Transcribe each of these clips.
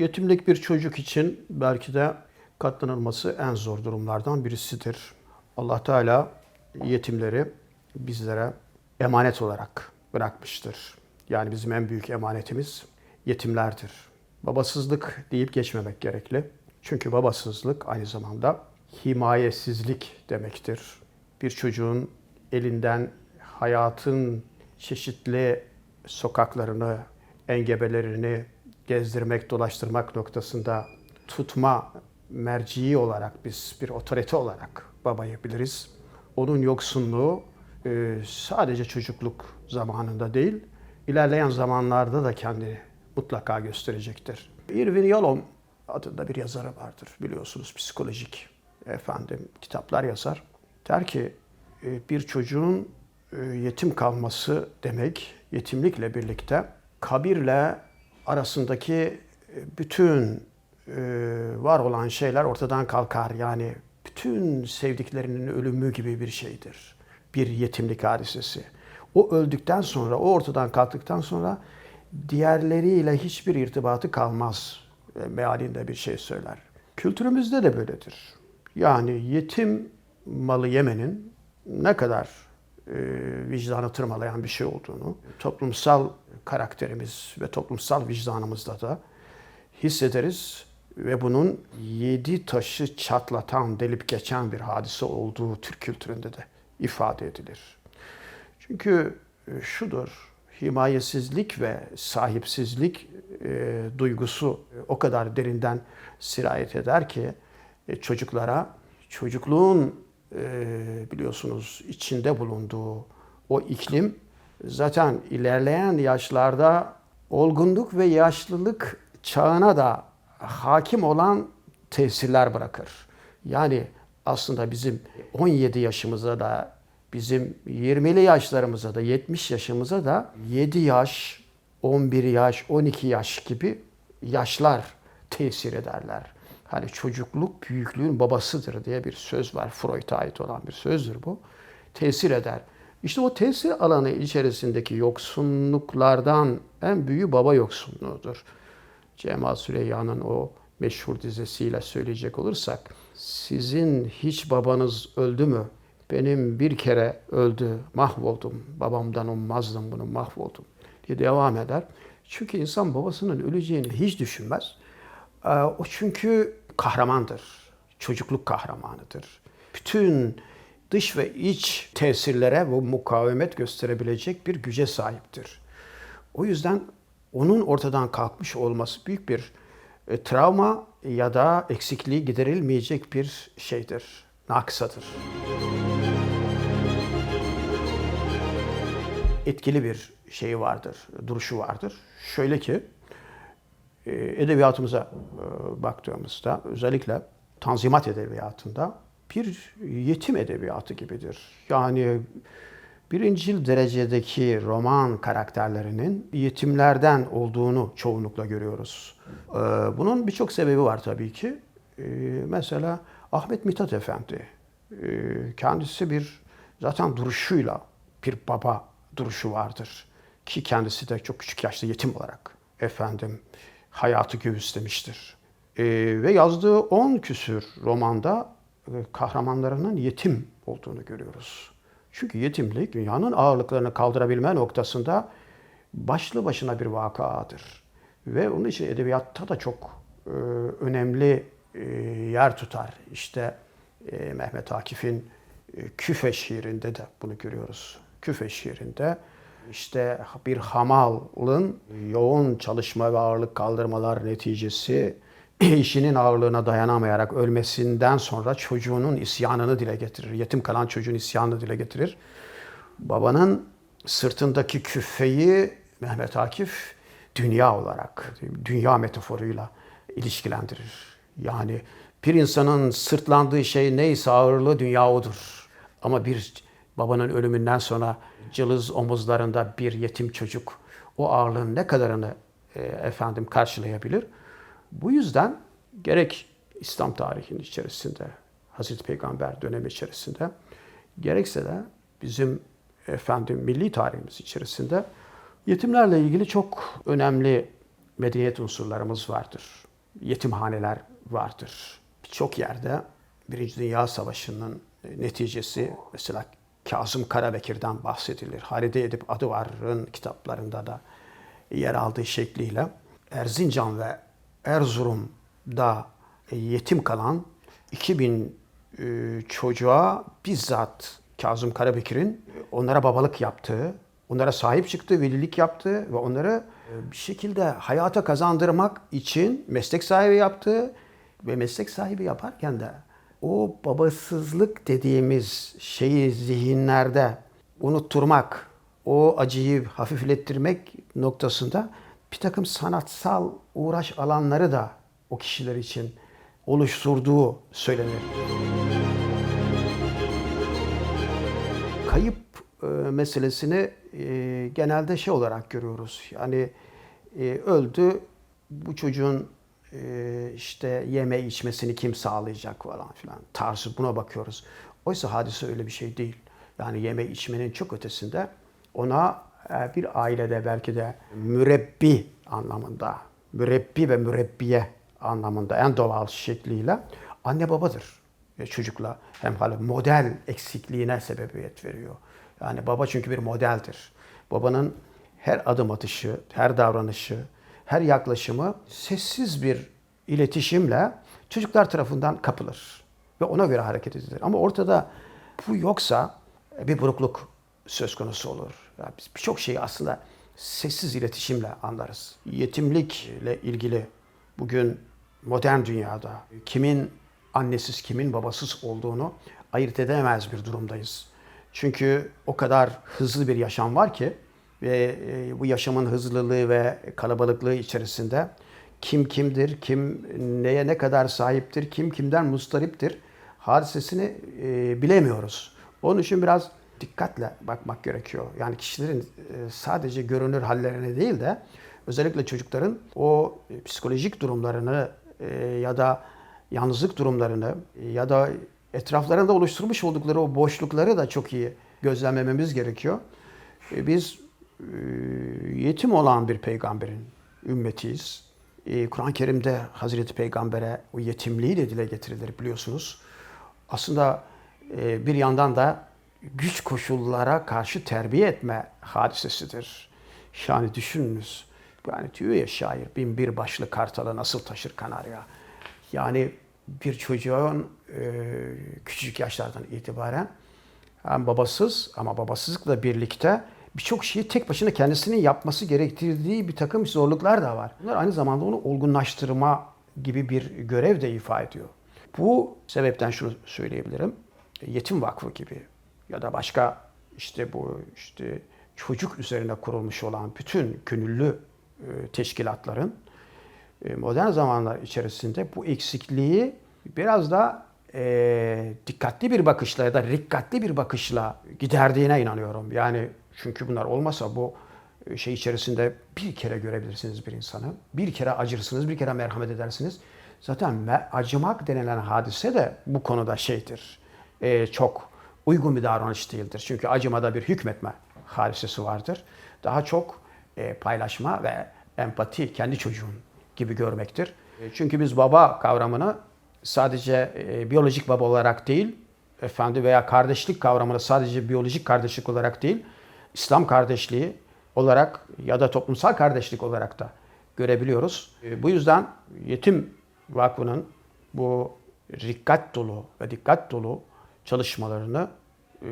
Yetimlik bir çocuk için belki de katlanılması en zor durumlardan birisidir. Allah Teala yetimleri bizlere emanet olarak bırakmıştır. Yani bizim en büyük emanetimiz yetimlerdir. Babasızlık deyip geçmemek gerekli. Çünkü babasızlık aynı zamanda himayesizlik demektir. Bir çocuğun elinden hayatın çeşitli sokaklarını, engebelerini gezdirmek, dolaştırmak noktasında tutma merciği olarak biz bir otorite olarak babayı biliriz. Onun yoksunluğu e, sadece çocukluk zamanında değil, ilerleyen zamanlarda da kendini mutlaka gösterecektir. Irvin Yalom adında bir yazarı vardır biliyorsunuz psikolojik efendim kitaplar yazar. Der ki e, bir çocuğun e, yetim kalması demek yetimlikle birlikte kabirle arasındaki e, bütün e, var olan şeyler ortadan kalkar. Yani bütün sevdiklerinin ölümü gibi bir şeydir. Bir yetimlik hadisesi. O öldükten sonra, o ortadan kalktıktan sonra diğerleriyle hiçbir irtibatı kalmaz e, mealinde bir şey söyler. Kültürümüzde de böyledir. Yani yetim malı yemenin ne kadar e, vicdanı tırmalayan bir şey olduğunu toplumsal karakterimiz ve toplumsal vicdanımızda da hissederiz ve bunun yedi taşı çatlatan, delip geçen bir hadise olduğu Türk kültüründe de ifade edilir. Çünkü e, şudur, himayesizlik ve sahipsizlik e, duygusu o kadar derinden sirayet eder ki e, çocuklara çocukluğun e, biliyorsunuz içinde bulunduğu o iklim zaten ilerleyen yaşlarda olgunluk ve yaşlılık çağına da hakim olan tesirler bırakır. Yani aslında bizim 17 yaşımıza da bizim 20'li yaşlarımıza da 70 yaşımıza da 7 yaş, 11 yaş, 12 yaş gibi yaşlar tesir ederler. Hani çocukluk büyüklüğün babasıdır diye bir söz var. Freud'a ait olan bir sözdür bu. Tesir eder. İşte o tesir alanı içerisindeki yoksunluklardan en büyüğü baba yoksunluğudur. Cemal Süreyya'nın o meşhur dizesiyle söyleyecek olursak, sizin hiç babanız öldü mü? Benim bir kere öldü, mahvoldum. Babamdan ummazdım bunu, mahvoldum diye devam eder. Çünkü insan babasının öleceğini hiç düşünmez. Ee, O çünkü kahramandır. Çocukluk kahramanıdır. Bütün dış ve iç tesirlere bu mukavemet gösterebilecek bir güce sahiptir. O yüzden onun ortadan kalkmış olması büyük bir e, travma ya da eksikliği giderilmeyecek bir şeydir, naksadır. Etkili bir şeyi vardır, duruşu vardır. Şöyle ki, e, edebiyatımıza e, baktığımızda özellikle Tanzimat edebiyatında bir yetim edebiyatı gibidir. Yani birincil derecedeki roman karakterlerinin yetimlerden olduğunu çoğunlukla görüyoruz. E, Bunun birçok sebebi var tabii ki. E, Mesela Ahmet Mithat Efendi, e, kendisi bir zaten duruşuyla bir baba duruşu vardır. Ki kendisi de çok küçük yaşta yetim olarak efendim hayatı göğüslemiştir. Ee, ve yazdığı 10 küsür romanda kahramanlarının yetim olduğunu görüyoruz. Çünkü yetimlik dünyanın ağırlıklarını kaldırabilme noktasında başlı başına bir vakadır. Ve onun için edebiyatta da çok e, önemli e, yer tutar. İşte e, Mehmet Akif'in e, Küfe şiirinde de bunu görüyoruz. Küfe şiirinde işte bir hamalın yoğun çalışma ve ağırlık kaldırmalar neticesi işinin ağırlığına dayanamayarak ölmesinden sonra çocuğunun isyanını dile getirir. Yetim kalan çocuğun isyanını dile getirir. Babanın sırtındaki küfeyi Mehmet Akif dünya olarak, dünya metaforuyla ilişkilendirir. Yani bir insanın sırtlandığı şey neyse ağırlığı dünya odur. Ama bir babanın ölümünden sonra cılız omuzlarında bir yetim çocuk o ağırlığın ne kadarını e, efendim karşılayabilir? Bu yüzden gerek İslam tarihinin içerisinde, Hazreti Peygamber dönemi içerisinde, gerekse de bizim efendim milli tarihimiz içerisinde yetimlerle ilgili çok önemli medeniyet unsurlarımız vardır. yetimhaneler vardır. Birçok yerde Birinci Dünya Savaşı'nın neticesi mesela Kazım Karabekir'den bahsedilir. Halide Edip Adıvar'ın kitaplarında da yer aldığı şekliyle Erzincan ve Erzurum'da yetim kalan 2000 e, çocuğa bizzat Kazım Karabekir'in onlara babalık yaptığı, onlara sahip çıktığı, velilik yaptığı ve onları e, bir şekilde hayata kazandırmak için meslek sahibi yaptığı ve meslek sahibi yaparken de o babasızlık dediğimiz şeyi zihinlerde unutturmak, o acıyı hafiflettirmek noktasında bir takım sanatsal uğraş alanları da o kişiler için oluşturduğu söylenir. Kayıp e, meselesini e, genelde şey olarak görüyoruz. Yani e, öldü, bu çocuğun e, işte yeme içmesini kim sağlayacak falan filan tarzı buna bakıyoruz. Oysa hadise öyle bir şey değil. Yani yeme içmenin çok ötesinde ona bir ailede belki de mürebbi anlamında, mürebbi ve mürebbiye anlamında en doğal şekliyle anne babadır ve çocukla hem hali model eksikliğine sebebiyet veriyor. Yani baba çünkü bir modeldir. Babanın her adım atışı, her davranışı, her yaklaşımı sessiz bir iletişimle çocuklar tarafından kapılır ve ona göre hareket edilir. Ama ortada bu yoksa bir burukluk söz konusu olur. Yani biz birçok şeyi aslında sessiz iletişimle anlarız. Yetimlikle ilgili bugün modern dünyada kimin annesiz kimin babasız olduğunu ayırt edemez bir durumdayız. Çünkü o kadar hızlı bir yaşam var ki ve e, bu yaşamın hızlılığı ve kalabalıklığı içerisinde kim kimdir, kim neye ne kadar sahiptir, kim kimden mustariptir hadisesini e, bilemiyoruz. Onun için biraz dikkatle bakmak gerekiyor. Yani kişilerin e, sadece görünür hallerine değil de özellikle çocukların o psikolojik durumlarını ya da yalnızlık durumlarını ya da etraflarında oluşturmuş oldukları o boşlukları da çok iyi gözlemlememiz gerekiyor. Biz yetim olan bir peygamberin ümmetiyiz. Kur'an-ı Kerim'de Hazreti Peygamber'e o yetimliği de dile getirilir biliyorsunuz. Aslında bir yandan da güç koşullara karşı terbiye etme hadisesidir. Yani düşününüz. Yani diyor ya şair bin bir başlı kartalı nasıl taşır kanarya. Yani bir çocuğun e, küçücük yaşlardan itibaren hem babasız ama babasızlıkla birlikte birçok şeyi tek başına kendisinin yapması gerektirdiği bir takım zorluklar da var. Bunlar aynı zamanda onu olgunlaştırma gibi bir görev de ifade ediyor. Bu sebepten şunu söyleyebilirim. Yetim Vakfı gibi ya da başka işte bu işte çocuk üzerine kurulmuş olan bütün gönüllü e, teşkilatların e, modern zamanlar içerisinde bu eksikliği biraz da e, dikkatli bir bakışla ya da rikkatli bir bakışla giderdiğine inanıyorum. Yani çünkü bunlar olmasa bu e, şey içerisinde bir kere görebilirsiniz bir insanı. Bir kere acırsınız, bir kere merhamet edersiniz. Zaten acımak denilen hadise de bu konuda şeydir. E, çok uygun bir davranış değildir. Çünkü acımada bir hükmetme hadisesi vardır. Daha çok e, paylaşma ve empati kendi çocuğun gibi görmektir. E, çünkü biz baba kavramını sadece e, biyolojik baba olarak değil, efendi veya kardeşlik kavramını sadece biyolojik kardeşlik olarak değil, İslam kardeşliği olarak ya da toplumsal kardeşlik olarak da görebiliyoruz. E, bu yüzden Yetim Vakfı'nın bu rikkat dolu ve dikkat dolu çalışmalarını, e,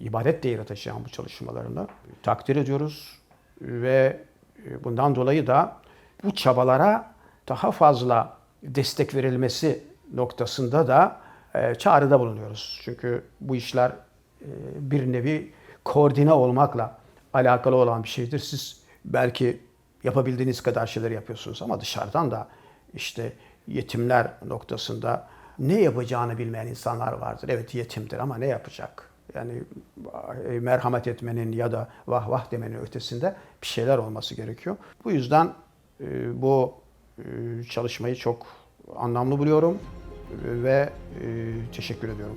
ibadet değeri taşıyan bu çalışmalarını takdir ediyoruz ve e, bundan dolayı da bu çabalara daha fazla destek verilmesi noktasında da e, çağrıda bulunuyoruz. Çünkü bu işler bir nevi koordine olmakla alakalı olan bir şeydir. Siz belki yapabildiğiniz kadar şeyler yapıyorsunuz ama dışarıdan da işte yetimler noktasında ne yapacağını bilmeyen insanlar vardır. Evet yetimdir ama ne yapacak? Yani e, merhamet etmenin ya da vah vah demenin ötesinde bir şeyler olması gerekiyor. Bu yüzden e, bu e, çalışmayı çok anlamlı buluyorum ve teşekkür ediyorum.